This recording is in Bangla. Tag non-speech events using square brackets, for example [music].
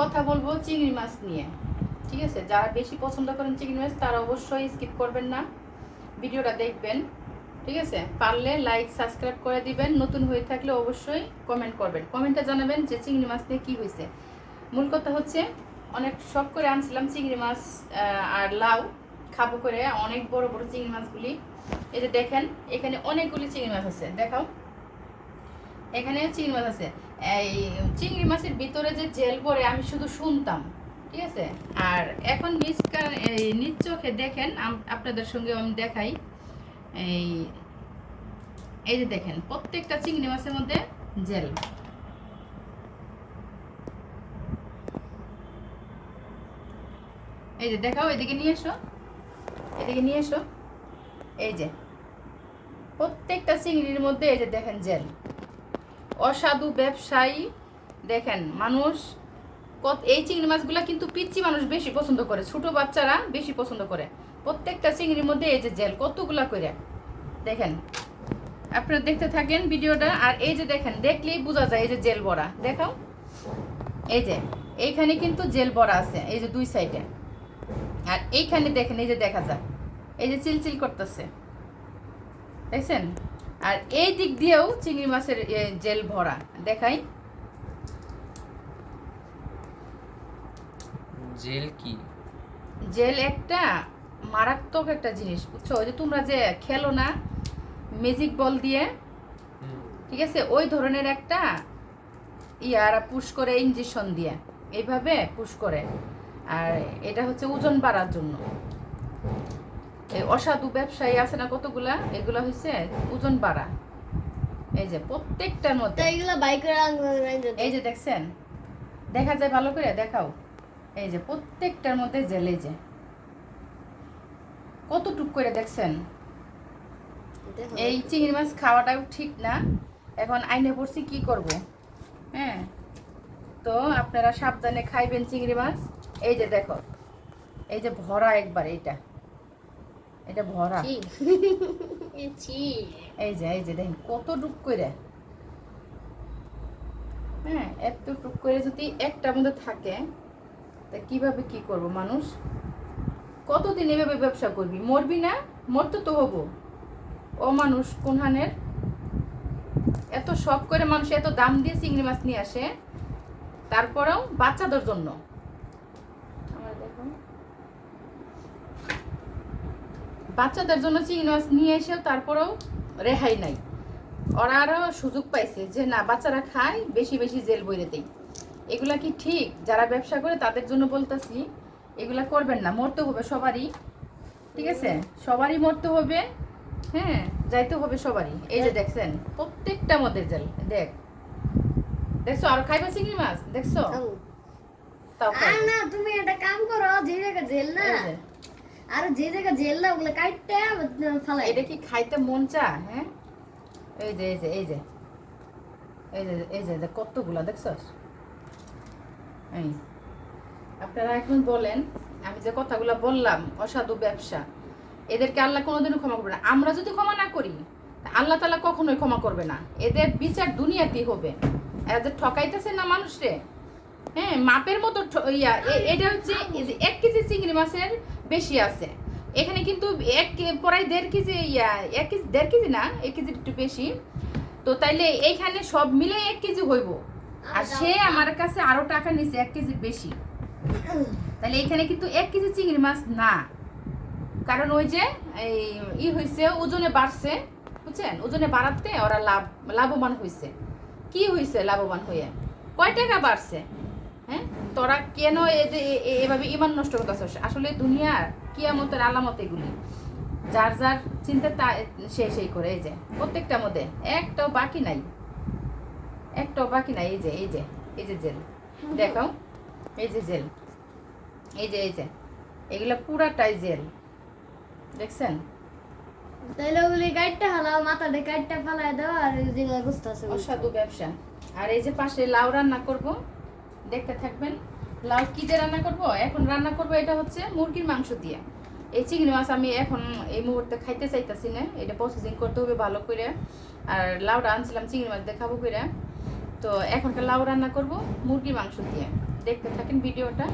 কথা বলব চিংড়ি মাছ নিয়ে। ঠিক আছে? যারা বেশি পছন্দ করেন চিংড়ি মাছ, তারা অবশ্যই স্কিপ করবেন না। ভিডিওটা দেখবেন। ঠিক আছে? পারলে লাইক সাবস্ক্রাইব করে দিবেন। নতুন হয়ে থাকলে অবশ্যই কমেন্ট করবেন। কমেন্টে জানাবেন যে চিংড়ি মাছ নিয়ে কী হয়েছে। মূল কথা হচ্ছে, অনেক শখ করে আনছিলাম চিংড়ি মাছ আর লাউ খাব করে। অনেক বড় বড় চিংড়ি মাছগুলি। এই যে দেখেন, এখানে অনেকগুলি চিংড়ি মাছ আছে। দেখাও। এখানে চিংড়ি মাছ আছে। এই চিংড়ি মাছের ভিতরে যে জেল পড়ে, আমি শুধু শুনতাম, ঠিক আছে? আর এখন নিজ এই নিজ চোখে দেখেন আপনাদের সঙ্গে আমি দেখাই। এই এই যে দেখেন, প্রত্যেকটা চিংড়ি মাছের মধ্যে জেল। এই যে দেখাও, এদিকে নিয়ে এসো। এদিকে নিয়ে এসো। এই যে, প্রত্যেকটা চিংড়ির মধ্যে এই যে দেখেন জেল। অসাধু ব্যবসায়ী, দেখেন মানুষ কত এই চিংড়ি মাছগুলা কিন্তু পিচ্ছি মানুষ বেশি পছন্দ করে, ছোট বাচ্চারা বেশি পছন্দ করে। প্রত্যেকটা চিংড়ির মধ্যে এই যে জেল, কতগুলা করে দেখেন, আপনারা দেখতে থাকেন ভিডিওটা, আর এই যে দেখেন, দেখলেই বোঝা যায় এই যে জেল বড়া। দেখাও। এই যে, এইখানে কিন্তু জেল বড়া আছে, এই যে দুই সাইডে। আর এইখানে দেখেন, এই যে দেখা যায়। এই যে চিলচিল করতেছে। দেখছেন? আর এই দিক দিয়েও চিংড়ি মাছের জেল ভরা। দেখাই। জেল কি? জেল একটা মারাত্মক একটা জিনিস বুঝছ? ওই যে তোমরা যে খেলো না ম্যাজিক বল দিয়ে ঠিক আছে? ওই ধরনের একটা ইয়ারা পুশ করে ইঞ্জেকশন দিয়ে। এইভাবে পুশ করে। আর এটা হচ্ছে ওজন বাড়ার জন্য। এই অসাধু ব্যবসায়ী আছে না কতগুলা? এগুলা হচ্ছে ওজন বাড়া। এই যে প্রত্যেকটার মধ্যে। এইগুলা বাইকের এই যে দেখছেন? দেখা যায় ভালো করে? দেখাও। এই যে প্রত্যেকটার মধ্যে জেলে যে। কতটুক করে দেখছেন? এই চিংড়ি মাছ খাওয়াটাও ঠিক না। এখন আইনে পড়ছি কি করব? হ্যাঁ? তো আপনারা সাবধানে খাইবেন চিংড়ি মাছ। এই যে দেখো। এই যে ভরা একবার এইটা। এটা ভরা। [laughs] এই যে এই যে দেখেন কত ডুব করে। হ্যাঁ এত টুক করে যদি একটার মধ্যে থাকে তা কীভাবে কি করব মানুষ? কতদিন এভাবে ব্যবসা করবি? মরবি না? মরতে তো হব। ও মানুষ কোনহানের? এত শখ করে মানুষ এত দাম দিয়ে চিংড়ি মাছ নিয়ে আসে তারপরেও বাচ্চাদের জন্য আমার দেখো বাচ্চাদের জন্য চিংড়ি মাছ নিয়ে এসেও তারপরেও রেহাই নাই। ওরা আরও সুযোগ পাইছে যে না বাচ্চারা খায় বেশি বেশি জেল বইরে দেয় এগুলা কি ঠিক? যারা ব্যবসা করে তাদের জন্য বলতেছি এগুলা করবেন না। মরতে হবে সবারই ঠিক আছে? সবারই মরতে হবে হ্যাঁ যাইতে হবে সবারই। এই যে দেখছেন প্রত্যেকটা মধ্যে জেল দেখ। দেখছ? আর খাইবা চিংড়ি মাছ? দেখছ? তাও না তুমি একটা কাম করো যে জেল না আর যে জায়গা জেল না, ওগুলো কাটতে ফালাই। এটা কি খাইতে মন চায় হ্যাঁ? এই যে এই যে এই যে। এই যে এই যে কতগুলা, দেখছস? এই। আপনারা এখন বলেন, আমি যে কথাগুলো বললাম, অসাধু ব্যবসা, এদেরকে আল্লাহ কোনোদিনও ক্ষমা করবে না। আমরা যদি ক্ষমা না করি আল্লাহ তালা কখনোই ক্ষমা করবে না। এদের বিচার দুনিয়াতেই হবে। এরা যে ঠকাইতেছে না মানুষরে হ্যাঁ মাপের মতো ইয়া এটা হচ্ছে এক কেজি চিংড়ি মাছের বেশি আছে। এখানে কিন্তু এক প্রায় দেড় কেজি ইয়া এক কেজি দেড় কেজি না এক কেজি একটু বেশি। তো তাইলে এইখানে সব মিলে এক কেজি হইব। আর সে আমার কাছে আরও টাকা নিছে এক কেজি বেশি। তাহলে এখানে কিন্তু এক কেজি চিংড়ি মাছ না। কারণ ওই যে এই ই হয়েছে ওজনে বাড়ছে বুঝছেন? ওজনে বাড়াতে ওরা লাভ লাভবান হয়েছে কি হয়েছে লাভবান হয়ে কয় টাকা বাড়ছে? হ্যাঁ? তোরা কেন এভাবে ইমান নষ্ট করতেছ আসলে দুনিয়ার কিয়ামতের আলামত এগুলি। যার যার চিন্তা তা সে সেই করে এই যে। প্রত্যেকটার মধ্যে একটাও বাকি নাই। একটাও বাকি নাই এই যে এই যে এই যে জেল। দেখো এই যে জেল। এই যে এই যে। এগুলো পুরাটাই জেল। দেখছেন? তাইলে ওগুলি কাটতে হালাও মাথাটা কাটতে ফালাই দাও আর যেগুলো গুস্ত আছে অসাধু ব্যবসা। আর এই যে পাশে লাউ রান্না করব দেখতে থাকবেন। লাউ কী দিয়ে রান্না করব? এখন রান্না করব এটা হচ্ছে মুরগির মাংস দিয়ে। এই চিংড়ি মাছ আমি এখন এই মুহূর্তে খাইতে চাইতেছি না। এটা প্রসেসিং করতে হবে ভালো করে। আর লাউটা আনছিলাম চিংড়ি মাছ দেখাবো খাব করে তো এখনকার লাউ রান্না করব মুরগির মাংস দিয়ে। দেখতে থাকেন ভিডিওটা।